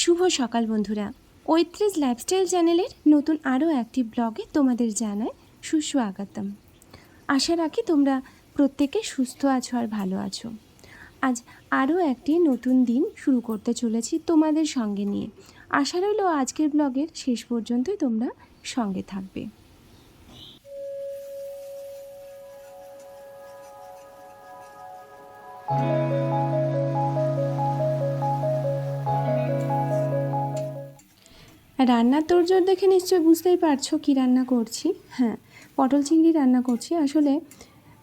শুভ সকাল বন্ধুরা। ঐত্রিশ লাইফস্টাইল চ্যানেলের নতুন আরও একটি ব্লগে তোমাদের জানায় সুস্বাগতম। আশা রাখি তোমরা প্রত্যেকে সুস্থ আছো আর ভালো আছো। আজ আরও একটি নতুন দিন শুরু করতে চলেছি তোমাদের সঙ্গে নিয়ে। আশা রইল আজকের ব্লগের শেষ পর্যন্তই তোমরা সঙ্গে থাকবে। রান্নার তোড়জোড় দেখে নিশ্চয়ই বুঝতেই পারছ কী রান্না করছি। হ্যাঁ পটল চিংড়ি রান্না করছি। আসলে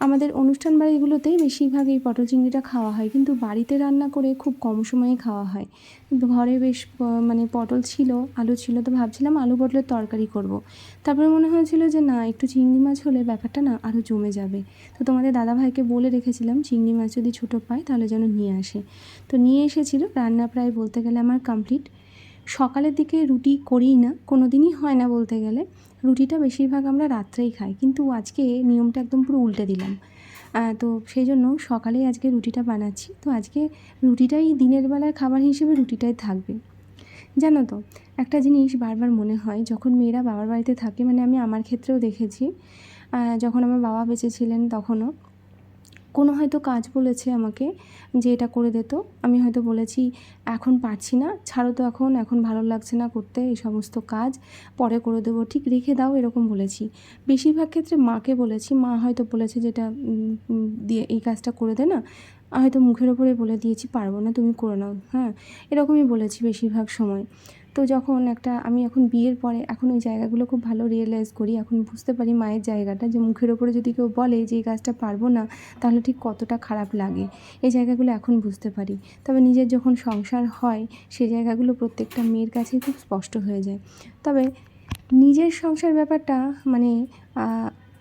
আমাদের অনুষ্ঠান বাড়িগুলোতেই বেশিরভাগ এই পটল চিংড়িটা খাওয়া হয়, কিন্তু বাড়িতে রান্না করে খুব কম সময়ে খাওয়া হয়। কিন্তু ঘরে বেশ মানে পটল ছিল, আলু ছিল, তো ভাবছিলাম আলু পটলের তরকারি করব। তারপরে মনে হয়েছিল যে, না, একটু চিংড়ি মাছ হলে ব্যাপারটা না আরও জমে যাবে। তো তোমাদের দাদাভাইকে বলে রেখেছিলাম, চিংড়ি মাছ যদি ছোটো পায় তাহলে যেন নিয়ে আসে। তো নিয়ে এসেছিল, রান্না প্রায় বলতে গেলে আমার কমপ্লিট সকালের দিকে রুটি করিই না কোনো দিনই হয় না বলতে গেলে। রুটিটা বেশিরভাগ আমরা রাত্রেই খাই, কিন্তু আজকে নিয়মটা একদম পুরো উল্টে দিলাম। তো সেই জন্য সকালেই আজকে রুটিটা বানাচ্ছি। তো আজকে রুটিটাই দিনের বেলার খাবার হিসেবে রুটিটাই থাকবে। জানো তো, একটা জিনিস বারবার মনে হয়, যখন মেয়েরা বাবার বাড়িতে থাকে মানে আমি আমার ক্ষেত্রেও দেখেছি যখন আমার বাবা বেঁচে ছিলেন তখনও কোনো হয়তো কাজ বলেছে আমাকে যে এটা করে দিত। আমি হয়তো বলেছি, এখন পারছি না, ছাড়ো তো এখন এখন ভালো লাগছে না করতে, এই সমস্ত কাজ, পরে করে দেবো। ঠিক রেখে দাও, এরকম বলেছি। বেশিরভাগ ক্ষেত্রে মাকে বলেছি, মা হয়তো বলেছে যেটা দিয়ে এই কাজটা করে দে না। হয়তো মুখের ওপরে বলে দিয়েছি, পারব না, তুমি করে নাও। হ্যাঁ এরকমই বলেছি বেশিরভাগ সময়। তো যখন একটা, আমি এখন বিয়ের পরে এখন ওই জায়গাগুলো খুব ভালো রিয়েলাইজ করি, এখন বুঝতে পারি মায়ের জায়গাটা যে মুখের ওপরে যদি কেউ বলে যে এই কাজটা পারব না, তাহলে ঠিক কতটা খারাপ লাগে। এই জায়গাগুলো এখন বুঝতে পারি। তবে নিজের যখন সংসার হয়, সেই জায়গাগুলো প্রত্যেকটা মেয়ের কাছেই খুব স্পষ্ট হয়ে যায়। তবে নিজের সংসার ব্যাপারটা মানে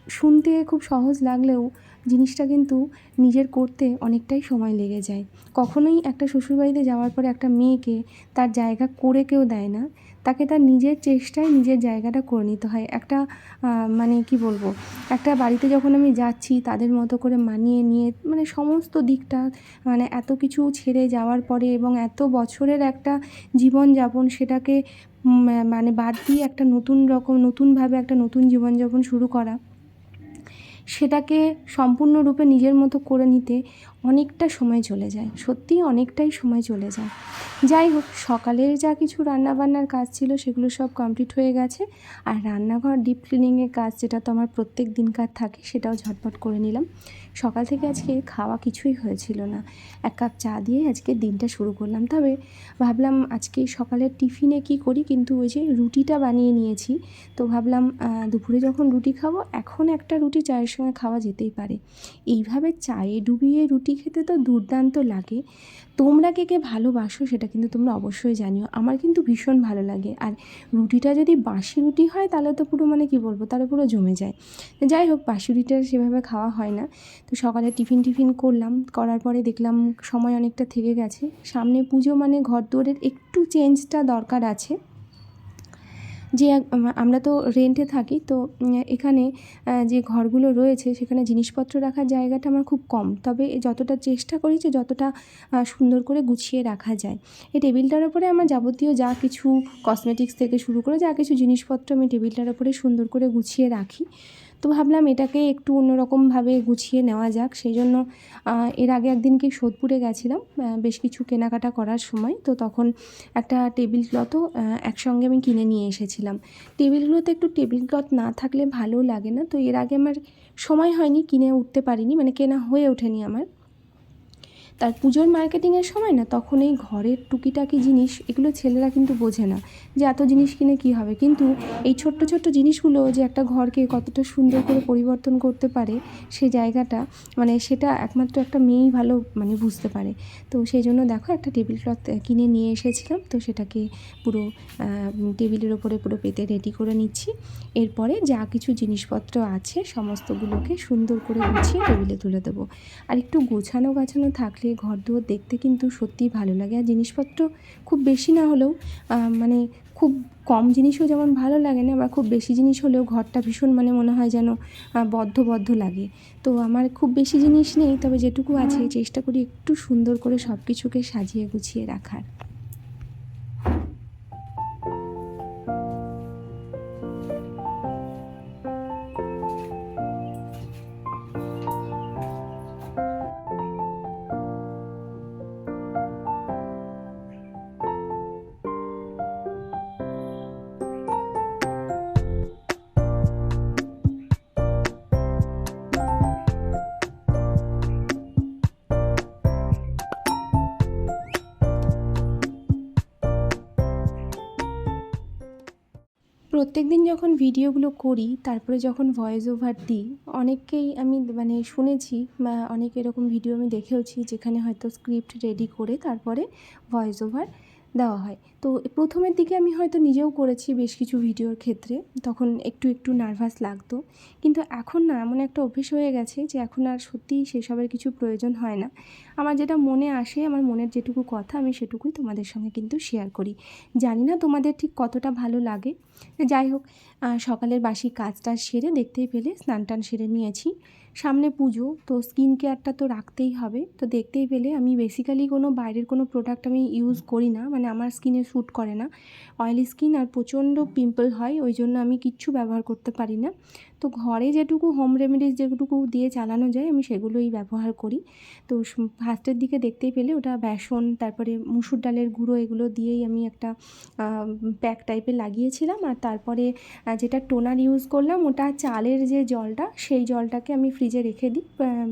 শুনতে খুব সহজ লাগলেও জিনিসটা কিন্তু নিজের করতে অনেকটাই সময় লেগে যায়। কখনোই একটা শ্বশুরবাড়িতে যাওয়ার পরে একটা মেয়েকে তার জায়গা করে কেউ দেয় না। তাকে তার নিজের চেষ্টায় নিজের জায়গাটা করে নিতে হয়। একটা মানে কি বলব? একটা বাড়িতে যখন আমি যাচ্ছি, তাদের মতো করে মানিয়ে নিয়ে মানে সমস্ত দিকটা মানে এত কিছু ছেড়ে যাওয়ার পরে এবং এত বছরের একটা জীবনযাপন সেটাকে মানে বাদ দিয়ে একটা নতুন রকম, নতুনভাবে একটা নতুন জীবনযাপন শুরু করা সেটাকে সম্পূর্ণরূপে নিজের মতো করে নিতে অনেকটা সময় চলে যায়, সত্যিই অনেকটাই সময় চলে যায়। যাই হোক, সকালের যা কিছু রান্নাবান্নার কাজ ছিল সেগুলো সব কমপ্লিট হয়ে গেছে। আর রান্নাঘর ডিপ ক্লিনিংয়ের কাজ যেটা তো আমার প্রত্যেক দিনকার থাকে সেটাও ঝটপট করে নিলাম। সকাল থেকে আজকে খাওয়া কিছুই হয়েছিল না। এক কাপ চা দিয়ে আজকে দিনটা শুরু করলাম। তবে ভাবলাম আজকে সকালের টিফিনে কি করি, কিন্তু ওই যে রুটিটা বানিয়ে নিয়েছি। তো ভাবলাম দুপুরে যখন রুটি খাব, এখন একটা রুটি চায়ের সঙ্গে খাওয়া যেতেই পারে। এইভাবে চায়ে ডুবিয়ে রুটি খেতে তো দুর্দান্ত লাগে। তোমরা কে কে ভালোবাসো সেটা কিন্তু তোমরা অবশ্যই জানিও। আমার কিন্তু ভীষণ ভালো লাগে। আর রুটিটা যদি বাসি রুটি হয় তাহলে তো পুরো মানে কি বলব? তাহলে পুরো জমে যায়। যাই হোক, বাসি রুটিটা সেভাবে খাওয়া হয় না। তো সকালে টিফিন টিফিন করলাম। করার পরে দেখলাম সময় অনেকটা থেকে গেছে। সামনে পুজো মানে ঘর দুয়ারের একটু চেঞ্জটা দরকার আছে। যে আমরা তো রেন্টে থাকি, তো এখানে যে ঘরগুলো রয়েছে, সেখানে জিনিসপত্র রাখার জায়গাটা আমার খুব কম। তবে যতটা চেষ্টা করি যে যতটা সুন্দর করে গুছিয়ে রাখা যায়। এই টেবিলটার ওপরে আমার যাবতীয় যা কিছু কসমেটিক্স থেকে শুরু করে যা কিছু জিনিসপত্র আমি টেবিলটার ওপরে সুন্দর করে গুছিয়ে রাখি। তো ভাবলাম এটাকে একটু অন্যরকমভাবে গুছিয়ে নেওয়া যাক। সেই জন্য এর আগে একদিন কি সোদপুরে গেছিলাম বেশ কিছু কেনাকাটা করার সময়। তো তখন একটা টেবিল ক্লথও একসঙ্গে আমি কিনে নিয়ে এসেছিলাম। টেবিলগুলোতে একটু টেবিল ক্লথ না থাকলে ভালো লাগে না। তো এর আগে আমার সময় হয়নি, কিনে উঠতে পারিনি মানে কেনা হয়ে ওঠেনি আমার। তার পুজোর মার্কেটিংয়ের সময় না তখন এই ঘরের টুকিটাকি জিনিস এগুলো ছেলেরা কিন্তু বোঝে না যে এত জিনিস কিনে কী হবে। কিন্তু এই ছোট্ট ছোট্ট জিনিসগুলো যে একটা ঘরকে কতটা সুন্দর করে পরিবর্তন করতে পারে সে জায়গাটা মানে সেটা একমাত্র একটা মেয়েই ভালো মানে বুঝতে পারে। তো সেই জন্য দেখো একটা টেবিল ক্লথ কিনে নিয়ে এসেছিলাম, তো সেটাকে পুরো টেবিলের ওপরে পুরো পেতে রেডি করে নিচ্ছি। এরপরে যা কিছু জিনিসপত্র আছে, সমস্তগুলোকে সুন্দর করে গুছিয়ে টেবিলে তুলে দেবো। আর একটু গোছানো গাছানো থাকলে ঘর দুয়ার দেখতে কিন্তু সত্যিই ভালো লাগে। আর জিনিসপত্র খুব বেশি না হলেও মানে খুব কম জিনিসও যেমন ভালো লাগে না বা খুব বেশি জিনিস হলেও ঘরটা ভীষণ মানে মনে হয় যেন বদ্ধ বদ্ধ লাগে। তো আমার খুব বেশি জিনিস নেই, তবে যেটুকু আছে চেষ্টা করি একটু সুন্দর করে সব কিছুকে সাজিয়ে গুছিয়ে রাখার। প্রত্যেক দিন যখন ভিডিওগুলো করি, তারপরে যখন ভয়েস ওভার দিই, অনেককেই আমি মানে শুনেছি বা অনেক এরকম ভিডিও আমি দেখেওছি যেখানে হয়তো স্ক্রিপ্ট রেডি করে তারপরে ভয়েস ওভার দেওয়া হয়। তো প্রথমের দিকে আমি হয়তো নিজেও করেছি বেশ কিছু ভিডিওর ক্ষেত্রে, তখন একটু একটু নার্ভাস লাগতো। কিন্তু এখন না এমন একটা অভ্যেস হয়ে গেছে যে এখন আর সত্যিই সেসবের কিছু প্রয়োজন হয় না। আমার যেটা মনে আসে, আমার মনের যেটুকু কথা, আমি সেটুকুই তোমাদের সঙ্গে কিন্তু শেয়ার করি। জানি না তোমাদের ঠিক কতটা ভালো লাগে। যাই হোক সকালের বাসি কাজটা সেরে দেখতেই পেলে স্নান টান সেরে নিয়েছি। সামনে পুজো, তো স্কিন কেয়ারটা তো রাখতেই হবে। তো দেখতেই পেলে আমি বেসিক্যালি কোনো বাইরের কোনো প্রোডাক্ট আমি ইউজ করি না মানে আমার স্কিনে শ্যুট করে না। অয়েলি স্কিন আর প্রচণ্ড পিম্পল হয়, ওই জন্য আমি কিচ্ছু ব্যবহার করতে পারি না। তো ঘরে যেটুকু হোম রেমেডিস যেটুকু দিয়ে চালানো যায়, আমি সেগুলোই ব্যবহার করি। তো ফার্স্টের দিকে দেখতেই পেলে ওটা বেসন, তারপরে মুসুর ডালের গুঁড়ো, এগুলো দিয়েই আমি একটা প্যাক টাইপের লাগিয়েছিলাম। আর তারপরে যেটা টোনার ইউজ করলাম, ওটা চালের যে জলটা, সেই জলটাকে আমি ফ্রিজে রেখে দিই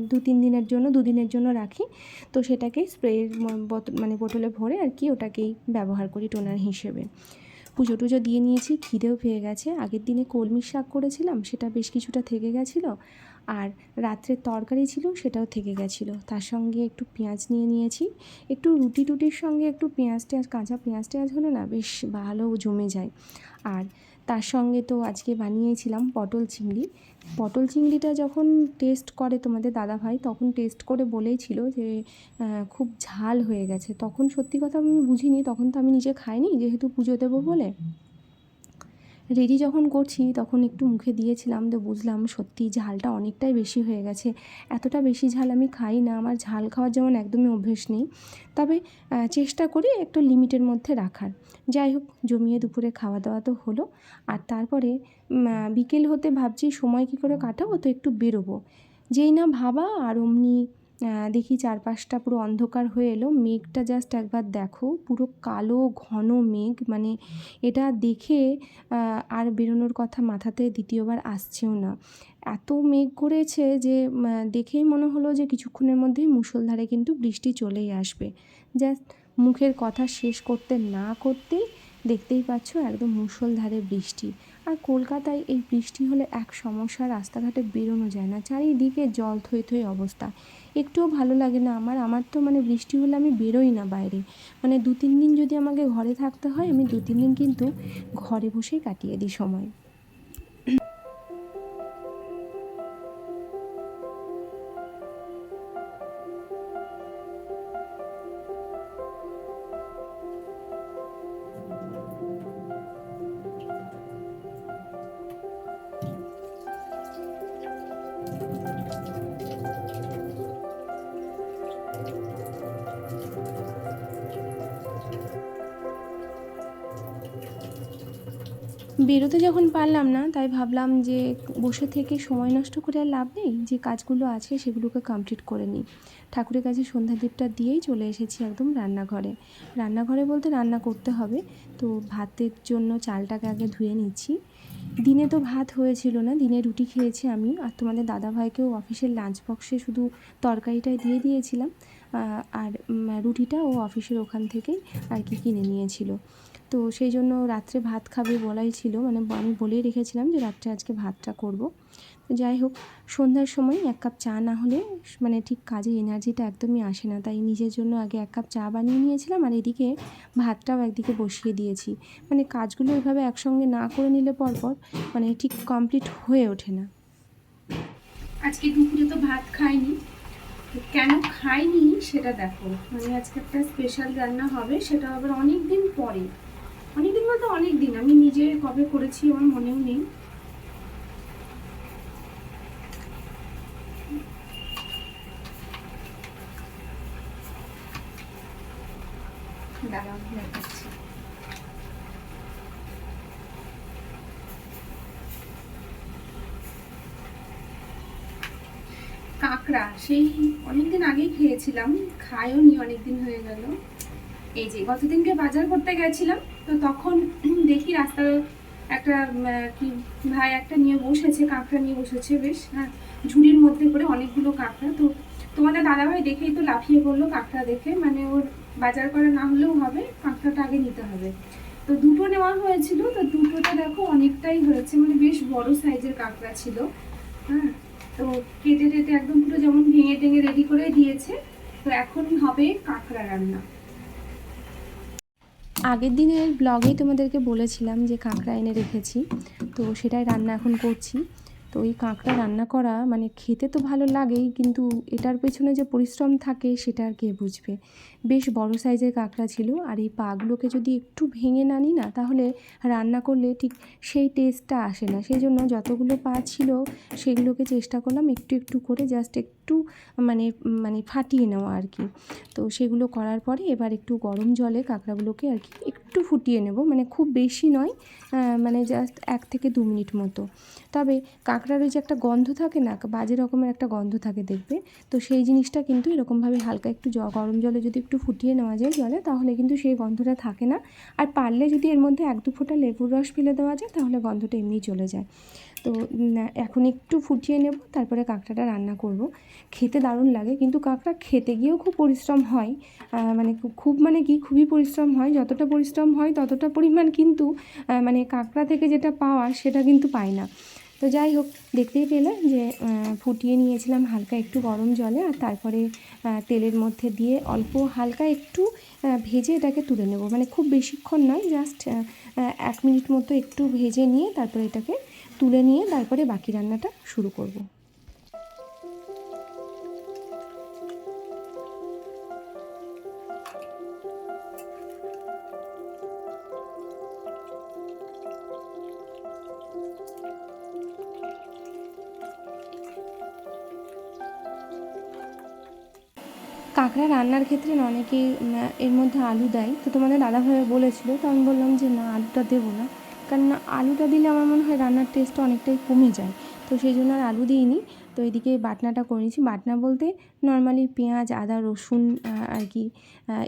দু তিন দিনের জন্য দুদিনের জন্য রাখি। তো সেটাকেই স্প্রের বোতল মানে বোতলে ভরে আর কি ওটাকেই ব্যবহার করি টোনার হিসেবে। পুজো টুজো দিয়ে নিয়েছি, খিদেও পেয়ে গেছে। আগের দিনে কলমির শাক করেছিলাম, সেটা বেশ কিছুটা থেকে গেছিল। আর রাত্রের তরকারি ছিল, সেটাও থেকে গেছিল। তার সঙ্গে একটু পেঁয়াজ নিয়ে নিয়েছি। একটু রুটি টুটির সঙ্গে একটু পেঁয়াজ টেঁয়াজ, কাঁচা পেঁয়াজ টেঁয়াজ হলে না বেশ ভালো জমে যায়। আর তার সঙ্গে তো আজকে বানিয়েছিলাম পটল চিংড়ি। পটল চিংড়িটা যখন টেস্ট করে তোমাদের দাদাভাই তখন টেস্ট করে বলেইছিল যে খুব ঝাল হয়ে গেছে। তখন সত্যি কথা আমি বুঝিনি, তখন তো আমি নিজে খাইনি, যেহেতু পুজো দেবো বলে। রেডি যখন করছি, তখন একটু মুখে দিয়েছিলাম তো বুঝলাম সত্যি ঝালটা অনেকটাই বেশি হয়ে গেছে। এতটা বেশি ঝাল আমি খাই না, আমার ঝাল খাওয়ার যেমন একদমই অভ্যেস নেই। তবে চেষ্টা করি একটু লিমিটের মধ্যে রাখার। যাই হোক, জমিয়ে দুপুরে খাওয়া দাওয়া তো হলো। আর তারপরে বিকেল হতে ভাবছি সময় কী করে কাটাবো তো একটু বেরোবো। যেই না ভাবা আর অমনি দেখি চারপাশটা পুরো অন্ধকার হয়ে এলো। মেঘটা জাস্ট একবার দেখো, পুরো কালো, ঘন মেঘ। মানে এটা দেখে আর বেরোনোর কথা মাথাতে দ্বিতীয়বার আসছেও না। এত মেঘ করেছে যে দেখেই মনে হলো যে কিছুক্ষণের মধ্যেই মুষলধারে কিন্তু বৃষ্টি চলেই আসবে। জাস্ট মুখের কথা শেষ করতে না করতেই দেখতেই পাচ্ছ একদম মুষলধারে বৃষ্টি। আর কলকাতায় এই বৃষ্টি হলে এক সমস্যা, রাস্তাঘাটে বেরোনো যায় না, চারিদিকে জল থই থই অবস্থা। একটুও ভালো লাগে না আমার আমার তো মানে বৃষ্টি হলে আমি বেরোই না বাইরে। মানে দু তিন দিন যদি আমাকে ঘরে থাকতে হয়, আমি দু তিন দিন কিন্তু ঘরে বসেই কাটিয়ে দিই সময়। বেরোতে যখন পারলাম না, তাই ভাবলাম যে বসে থেকে সময় নষ্ট করে আর লাভ নেই, যে কাজগুলো আছে সেগুলোকে কমপ্লিট করে নিই। ঠাকুরের কাছে সন্ধ্যা দ্বীপটা দিয়েই চলে এসেছি একদম রান্নাঘরে। রান্নাঘরে বলতে রান্না করতে হবে, তো ভাতের জন্য চালটাকে আগে ধুয়ে নিচ্ছি। দিনে তো ভাত হয়েছিল না, দিনে রুটি খেয়েছি আমি, আর তোমাদের দাদাভাইকেও অফিসের লাঞ্চ বক্সে শুধু তরকারিটাই দিয়ে দিয়েছিলাম আর রুটিটা ও অফিসের ওখান থেকেই আর কি কিনে নিয়েছিল। তো সেই জন্য রাত্রে ভাত খাবে বলাই ছিল। মানে আমি বলেই রেখেছিলাম যে রাত্রে আজকে ভাতটা করব। তো যাই হোক, সন্ধ্যার সময় এক কাপ চা না হলে মানে ঠিক কাজে এনার্জিটা একদমই আসে না। তাই নিজের জন্য আগে এক কাপ চা বানিয়ে নিয়েছিলাম আর এদিকে ভাতটাও একদিকে বসিয়ে দিয়েছি। মানে কাজগুলো এভাবে একসঙ্গে না করে নিলে পরপর মানে ঠিক কমপ্লিট হয়ে ওঠে না। আজকে দুপুরে তো ভাত খাইনি। কেন খাইনি সেটা দেখো। মানে আজকে একটা স্পেশাল রান্না হবে, সেটা আবার অনেক দিন পরে। অনেক দিন বলতে অনেক দিন আমি নিজে কবে করেছি আমার মনেও নেই। কাঁকড়া, সেই অনেকদিন আগেই খেয়েছিলাম খাইও নি অনেকদিন হয়ে গেল। এই যে, গতদিনকে বাজার করতে গেছিলাম তো তখন দেখি রাস্তার একটা কি, ভাই একটা নিয়ে বসেছে, কাঁকড়া নিয়ে বসেছে, বেশ হ্যাঁ ঝুড়ির মধ্যে করে অনেকগুলো কাঁকড়া। তো তোমাদের দাদাভাই দেখেই তো লাফিয়ে পড়ল কাঁকড়া দেখে মানে ওর বাজার করা না হলেও হবে, কাঁকড়াটা আগে নিতে হবে। তো দুটো নেওয়া হয়েছিল, তো দুটোতে দেখো অনেকটাই হয়েছে মানে বেশ বড় সাইজের কাঁকড়া ছিল হ্যাঁ। তো কেটে টেটে একদম পুরো যেমন ভেঙে টেঙে রেডি করে দিয়েছে, তো এখন হবে কাঁকড়া রান্না। আগের দিনের ব্লগেই তোমাদেরকে বলেছিলাম যে কাঁকড়া এনে রেখেছি তো সেটাই রান্না এখন করছি। তো এই কাঁকড়া রান্না করা মানে খেতে তো ভালো লাগেই, কিন্তু এটার পেছনে যে পরিশ্রম থাকে সেটা আর কে বুঝবে? বেশ বড় সাইজের কাঁকড়া ছিল আর এই পাগুলোকে যদি একটু ভেঙে না নিই না, তাহলে রান্না করলে ঠিক সেই টেস্টটা আসে না। সেই জন্য যতগুলো পা ছিল সেগুলোকে চেষ্টা করলাম একটু একটু করে জাস্ট একটু মানে মানে ফাটিয়ে নেওয়া আর কি। তো সেগুলো করার পরে এবার একটু গরম জলে কাঁকড়াগুলোকে আর কি একটু ফুটিয়ে নেব। মানে খুব বেশি নয় মানে জাস্ট এক থেকে দু মিনিট মতো। তবে কাঁকড়ার ওই যে একটা গন্ধ থাকে না, বাজে রকমের একটা গন্ধ থাকে দেখবে। তো সেই জিনিসটা কিন্তু এরকমভাবে হালকা একটু জ, গরম জলে যদি একটু ফুটিয়ে নেওয়া যায় জলে, তাহলে কিন্তু সেই গন্ধটা থাকে না। আর পারলে যদি এর মধ্যে এক দু ফোঁটা লেবুর রস ফেলে দেওয়া যায়, তাহলে গন্ধটা এমনি চলে যায়। তো এখন একটু ফুটিয়ে নেব, তারপরে কাঁকড়াটা রান্না করব। খেতে দারুণ লাগে, কিন্তু কাঁকড়া খেতে গিয়েও খুব পরিশ্রম হয়। মানে খুব মানে কি, খুবই পরিশ্রম হয়। যতটা পরিশ্রম হয় ততটা পরিমাণ কিন্তু মানে কাঁকড়া থেকে যেটা পাওয়া সেটা কিন্তু পাই না। তো যাই হোক, দেখতেই পেলে যে ফুটিয়ে নিয়েছিলাম হালকা একটু গরম জলে আর তারপরে তেলের মধ্যে দিয়ে অল্প হালকা একটু ভেজে এটাকে তুলে নেব। মানে খুব বেশিক্ষণ নয় জাস্ট এক মিনিট মতো একটু ভেজে নিয়ে তারপরে এটাকে তুলে নিয়ে তারপরে বাকি রান্নাটা শুরু করব। কাঁকড়া রান্নার ক্ষেত্রে না, অনেকেই এর মধ্যে আলু দেয়। তো তোমাদের দাদাভাই বলেছিল, তো আমি বললাম যে না, আলুটা দেবো না। কারণ আলুটা দিলে আমার মনে হয় রান্নার টেস্টটা অনেকটাই কমে যায়। তো সেই জন্য আর আলু দিইনি। তো এদিকে বাটনাটা করে নিয়েছি। বাটনা বলতে নর্মালি পেঁয়াজ, আদা, রসুন আর কি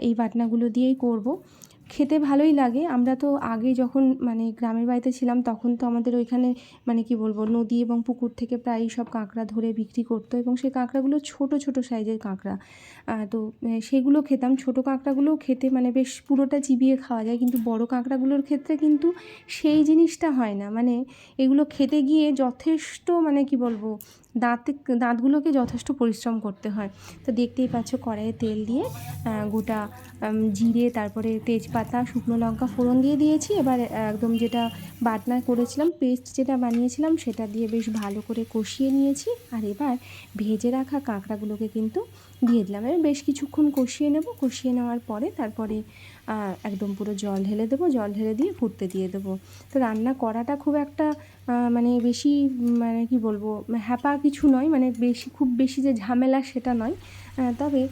এই বাটনাগুলো দিয়েই করব। খেতে ভালোই লাগে। আমরা তো আগে যখন মানে গ্রামের বাড়িতে ছিলাম তখন তো আমাদের ওইখানে মানে কি বলব, নদী এবং পুকুর থেকে প্রায়ই সব কাঁকড়া ধরে বিক্রি করতো এবং সেই কাঁকড়াগুলো ছোট ছোট সাইজের কাঁকড়া। তো সেগুলো খেতাম। ছোট কাঁকড়াগুলোও খেতে মানে বেশ পুরোটা চিবিয়ে খাওয়া যায়। কিন্তু বড় কাঁকড়াগুলোর ক্ষেত্রে কিন্তু সেই জিনিসটা হয় না। মানে এগুলো খেতে গিয়ে যথেষ্ট মানে কি বলব, দাঁতে, দাঁতগুলোকে যথেষ্ট পরিশ্রম করতে হয়। তো দেখতেই পাচ্ছ কড়াইয়ে তেল দিয়ে গোটা জিরে, তারপরে তেজপাতা শুকনো লঙ্কা ফোড়ন দিয়ে দিয়েছি। এবার একদম যেটা বাটনা করেছিলাম, পেস্ট যেটা বানিয়েছিলাম, সেটা দিয়ে বেশ ভালো করে কষিয়ে নিয়েছি। আর এবার ভেজে রাখা কাঁকড়াগুলোকে কিন্তু দিয়ে দিলাম। এবার বেশ কিছুক্ষণ কষিয়ে নেব। কষিয়ে নেওয়ার পরে তারপরে একদম পুরো জল ঢেলে দেবো। জল ঢেলে দিয়ে ফুটতে দিয়ে দেবো। তো রান্না করাটা খুব একটা মানে বেশি মানে কি বলব, হ্যাপা কিছু নয়। মানে বেশি, খুব বেশি যে ঝামেলা সেটা নয়। তবে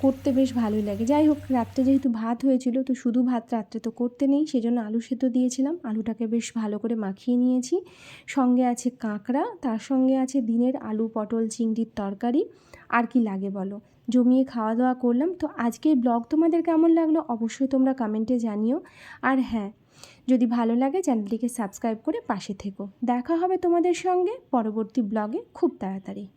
করতে বেশ ভালোই লাগে। যাই হোক, রাত্রে যেহেতু ভাত হয়েছিল, তো শুধু ভাত রাত্রে তো করতে নেই, সেজন্য আলু সেদ্ধ দিয়েছিলাম। আলুটাকে বেশ ভালো করে মাখিয়ে নিয়েছি। সঙ্গে আছে কাঁকড়া, তার সঙ্গে আছে দিনের আলু পটল চিংড়ির তরকারি। আর কি লাগে বলো? জমিয়ে খাওয়া দাওয়া করলাম। তো আজকের ব্লগ তোমাদের কেমন লাগল অবশ্যই তোমরা কমেন্টে জানিও। আর হ্যাঁ যদি ভালো লাগে চ্যানেলটিকে সাবস্ক্রাইব করে পাশে থেকো। দেখা হবে তোমাদের সঙ্গে পরবর্তী ব্লগে খুব তাড়াতাড়ি।